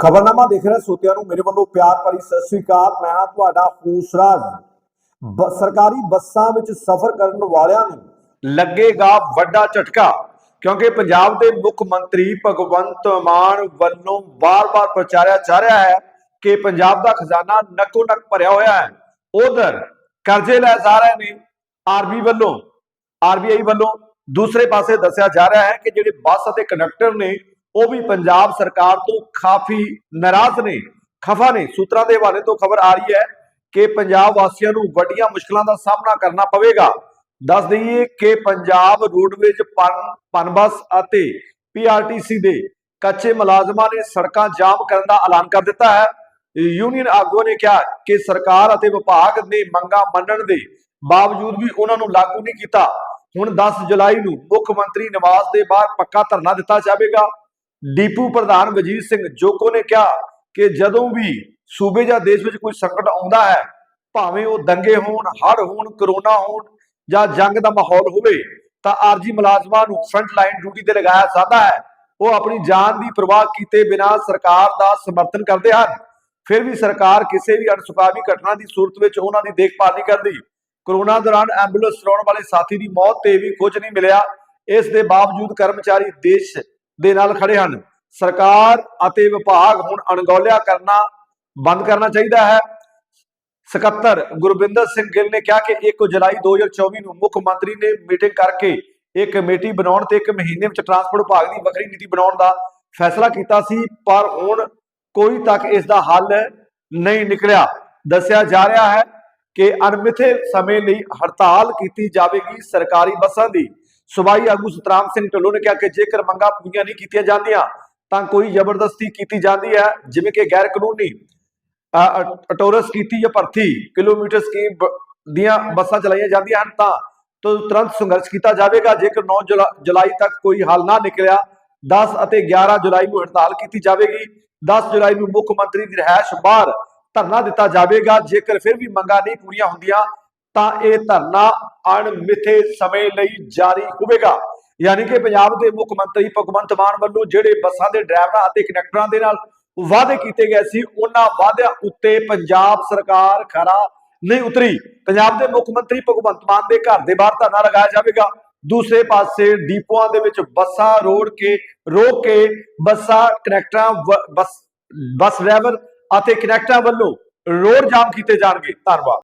ਖਬਰਨਾਮਾ ਦੇਖ ਰਹੇ ਸੋਤਿਆਂ ਨੂੰ ਮੇਰੇ ਵੱਲੋਂ ਪਿਆਰ ਭਰੀ ਸਤਿ ਸ੍ਰੀ ਅਕਾਲ। ਮੈਂ ਹਾਂ ਤੁਹਾਡਾ ਫੂਸਰਾਜ ਸਰਕਾਰੀ ਬੱਸਾਂ ਵਿੱਚ ਸਫ਼ਰ ਕਰਨ ਵਾਲਿਆਂ ਨੂੰ ਲੱਗੇਗਾ ਵੱਡਾ ਝਟਕਾ, ਕਿਉਂਕਿ ਪੰਜਾਬ ਦੇ ਮੁੱਖ ਮੰਤਰੀ ਭਗਵੰਤ ਮਾਨ ਵੱਲੋਂ ਬਾਰ-ਬਾਰ ਪ੍ਰਚਾਰਿਆ ਜਾ ਰਿਹਾ ਹੈ ਕਿ ਪੰਜਾਬ ਦਾ ਖਜ਼ਾਨਾ ਨੱਕੋ ਨੱਕ ਭਰਿਆ ਹੋਇਆ ਹੈ। ਉਧਰ ਕਰਜ਼ੇ ਲੈ ਜਾ ਰਹੇ ਨੇ ਆਰਬੀ ਵੱਲੋਂ। ਆਰਬੀਆਈ ਵੱਲੋਂ ਦੂਸਰੇ ਪਾਸੇ ਦੱਸਿਆ ਜਾ ਰਿਹਾ ਹੈ ਕਿ ਜਿਹੜੇ ਬੱਸ ਅਤੇ ਕੰਡਕਟਰ ਨੇ ਉਹ ਵੀ ਪੰਜਾਬ ਸਰਕਾਰ ਤੋਂ ਕਾਫੀ ਨਾਰਾਜ਼ ਨੇ, ਖਫਾ ਨੇ। ਸੂਤਰਾਂ ਦੇ ਹਵਾਲੇ ਤੋਂ ਖਬਰ ਆ ਰਹੀ ਹੈ ਕਿ ਪੰਜਾਬ ਵਾਸੀਆਂ ਨੂੰ ਵੱਡੀਆਂ ਮੁਸ਼ਕਲਾਂ ਦਾ ਸਾਹਮਣਾ ਕਰਨਾ ਪਵੇਗਾ। ਦੱਸ ਦਈਏ ਕਿ ਪੰਜਾਬ ਰੋਡਵੇਜ ਪਨਬਸ ਅਤੇ ਪੀਆਰਟੀਸੀ ਦੇ ਕੱਚੇ ਮੁਲਾਜ਼ਮਾਂ ਨੇ ਸੜਕਾਂ ਜਾਮ ਕਰਨ ਦਾ ਐਲਾਨ ਕਰ ਦਿੱਤਾ ਹੈ। ਯੂਨੀਅਨ ਆਗੂਆਂ ਨੇ ਕਿਹਾ ਕਿ ਸਰਕਾਰ ਅਤੇ ਵਿਭਾਗ ਨੇ ਮੰਗਾਂ ਮੰਨਣ ਦੇ ਬਾਵਜੂਦ ਵੀ ਉਹਨਾਂ ਨੂੰ ਲਾਗੂ ਨਹੀਂ ਕੀਤਾ। ਹੁਣ 10 ਜੁਲਾਈ ਨੂੰ ਮੁੱਖ ਮੰਤਰੀ ਨਿਵਾਸ ਦੇ ਬਾਹਰ ਪੱਕਾ ਧਰਨਾ ਦਿੱਤਾ ਜਾਵੇਗਾ। ਡੀਪੂ ਪ੍ਰਧਾਨ ਵਜੀਰ ਸਿੰਘ ਜੋਕੋ ਨੇ ਕਿਹਾ ਕਿ ਜਦੋਂ ਵੀ ਸੂਬੇ ਜਾਂ ਦੇਸ਼ ਵਿੱਚ ਕੋਈ ਸੰਕਟ ਆਉਂਦਾ ਹੈ, ਭਾਵੇਂ ਉਹ ਦੰਗੇ ਹੋਣ, ਹੜ੍ਹ ਹੋਣ, ਕਰੋਨਾ ਹੋਣ ਜਾਂ ਜੰਗ ਦਾ ਮਾਹੌਲ ਹੋਵੇ, ਤਾਂ ਆਰਜੀ ਮੁਲਾਜ਼ਮਾਂ ਨੂੰ ਫਰੰਟ ਲਾਈਨ ਡਿਊਟੀ ਤੇ ਲਗਾਇਆ ਜਾਂਦਾ ਹੈ। ਉਹ ਆਪਣੀ ਜਾਨ ਦੀ ਪਰਵਾਹ ਕੀਤੇ ਬਿਨਾਂ ਸਰਕਾਰ ਦਾ ਸਮਰਥਨ ਕਰਦੇ ਹਨ। ਫਿਰ ਵੀ ਸਰਕਾਰ ਕਿਸੇ ਵੀ ਅਣਸੁਖਾਵੀ ਘਟਨਾ ਦੀ ਸੂਰਤ ਵਿੱਚ ਉਹਨਾਂ ਦੀ ਦੇਖਭਾਲ ਨਹੀਂ ਕਰਦੀ। ਕਰੋਨਾ ਦੌਰਾਨ ਐਂਬੂਲੈਂਸ ਚਲਾਉਣ ਵਾਲੇ ਸਾਥੀ ਦੀ ਮੌਤ ਤੇ ਵੀ ਕੁਝ ਨਹੀਂ ਮਿਲਿਆ। ਇਸ ਦੇ ਬਾਵਜੂਦ ਕਰਮਚਾਰੀ ਦੇਸ਼ ਦੇ ਨਾਲ ਖੜੇ ਹਨ। ਸਰਕਾਰ ਅਤੇ ਵਿਭਾਗ ਹੁਣ ਅਣਗੌਲਿਆ ਕਰਨਾ ਬੰਦ ਕਰਨਾ ਚਾਹੀਦਾ ਹੈ। ਸਕੱਤਰ ਗੁਰਵਿੰਦਰ ਸਿੰਘ ਗਿੱਲ ਨੇ ਕਿਹਾ ਕਿ 1 ਜੁਲਾਈ 2024 ਨੂੰ ਮੁੱਖ ਮੰਤਰੀ ਨੇ ਮੀਟਿੰਗ ਕਰਕੇ ਇੱਕ ਕਮੇਟੀ ਬਣਾਉਣ ਤੇ ਇੱਕ ਮਹੀਨੇ ਵਿੱਚ ਟਰਾਂਸਪੋਰਟ ਵਿਭਾਗ ਦੀ ਵੱਖਰੀ ਨੀਤੀ ਬਣਾਉਣ ਦਾ ਫੈਸਲਾ ਕੀਤਾ ਸੀ, ਪਰ ਹੁਣ ਕੋਈ ਤੱਕ ਇਸ ਦਾ ਹੱਲ ਨਹੀਂ ਨਿਕਲਿਆ। ਦੱਸਿਆ ਜਾ ਰਿਹਾ ਹੈ ਕਿ ਅਣਮਿੱਥੇ ਸਮੇਂ ਲਈ ਹੜਤਾਲ ਕੀਤੀ ਜਾਵੇਗੀ ਸਰਕਾਰੀ ਬੱਸਾਂ ਦੀ। ਸਵਾਈ ਆਗੂ ਸਤਰਾਮ ਸਿੰਘ ਢੱਲੋਂ ਨੇ ਕਿਹਾ ਕਿ ਜੇਕਰ ਮੰਗਾਂ ਪੂਰੀਆਂ ਨਹੀਂ ਕੀਤੀਆਂ ਜਾਂਦੀਆਂ, ਤਾਂ ਕੋਈ ਜ਼ਬਰਦਸਤੀ ਕੀਤੀ ਜਾਂਦੀ ਹੈ, ਜਿਵੇਂ ਕਿ ਗੈਰ ਕਾਨੂੰਨੀ ਅ- ਕੀਤੀ ਜਾਂ ਭਰਤੀ ਕਿਲੋਮੀਟਰ ਸਕੀਮ ਦੀਆਂ ਬੱਸਾਂ ਚਲਾਈਆਂ ਜਾਂਦੀਆਂ ਹਨ, ਤਾਂ ਤੋਂ, ਤੁਰੰਤ ਸੰਘਰਸ਼ ਕੀਤਾ ਜਾਵੇਗਾ। ਜੇਕਰ 9 ਜੁਲਾ- ਜੁਲਾਈ ਤੱਕ ਕੋਈ ਹੱਲ ਨਾ ਨਿਕਲਿਆ 10 ਅਤੇ 11 ਜੁਲਾਈ ਨੂੰ ਹੜਤਾਲ ਕੀਤੀ ਜਾਵੇਗੀ। 10 ਜੁਲਾਈ ਨੂੰ ਮੁੱਖ ਮੰਤਰੀ ਦੀ ਰਿਹਾਇਸ਼ ਬਾਹਰ ਧਰਨਾ ਦਿੱਤਾ ਜਾਵੇਗਾ। ਜੇਕਰ ਫਿਰ ਵੀ ਮੰਗਾਂ ਨਹੀਂ ਪੂਰੀਆਂ ਹੁੰਦੀਆਂ, ਤਾਂ ਇਹ ਧਰਨਾ ਅਣਮਿੱਥੇ ਸਮੇਂ ਲਈ ਜਾਰੀ ਹੋਵੇਗਾ। ਯਾਨੀ ਕਿ ਪੰਜਾਬ ਦੇ ਮੁੱਖ ਮੰਤਰੀ ਭਗਵੰਤ ਮਾਨ ਵੱਲੋਂ ਜਿਹੜੇ ਬੱਸਾਂ ਦੇ ਡਰਾਈਵਰਾਂ ਅਤੇ ਕਨੈਕਟਰਾਂ ਦੇ ਨਾਲ ਵਾਅਦੇ ਕੀਤੇ ਗਏ ਸੀ, ਉਹਨਾਂ ਵਾਅਦਿਆਂ ਉੱਤੇ ਪੰਜਾਬ ਸਰਕਾਰ ਖਰਾ ਨਹੀਂ ਉਤਰੀ। ਪੰਜਾਬ ਦੇ ਮੁੱਖ ਮੰਤਰੀ ਭਗਵੰਤ ਮਾਨ ਦੇ ਘਰ ਦੇ ਬਾਹਰ ਧਰਨਾ ਲਗਾਇਆ ਜਾਵੇਗਾ। ਦੂਸਰੇ ਪਾਸੇ ਡੀਪੂਆਂ ਦੇ ਵਿੱਚ ਬੱਸਾਂ ਰੋੜ ਕੇ, ਰੋਕ ਕੇ ਬੱਸਾਂ ਕਨੈਕਟਰਾਂ ਵ- ਬੱਸ ਬੱਸ ਡਰਾਈਵਰ ਅਤੇ ਕਨੈਕਟਰਾਂ ਵੱਲੋਂ ਰੋਡ ਜਾਮ ਕੀਤੇ ਜਾਣਗੇ। ਧੰਨਵਾਦ।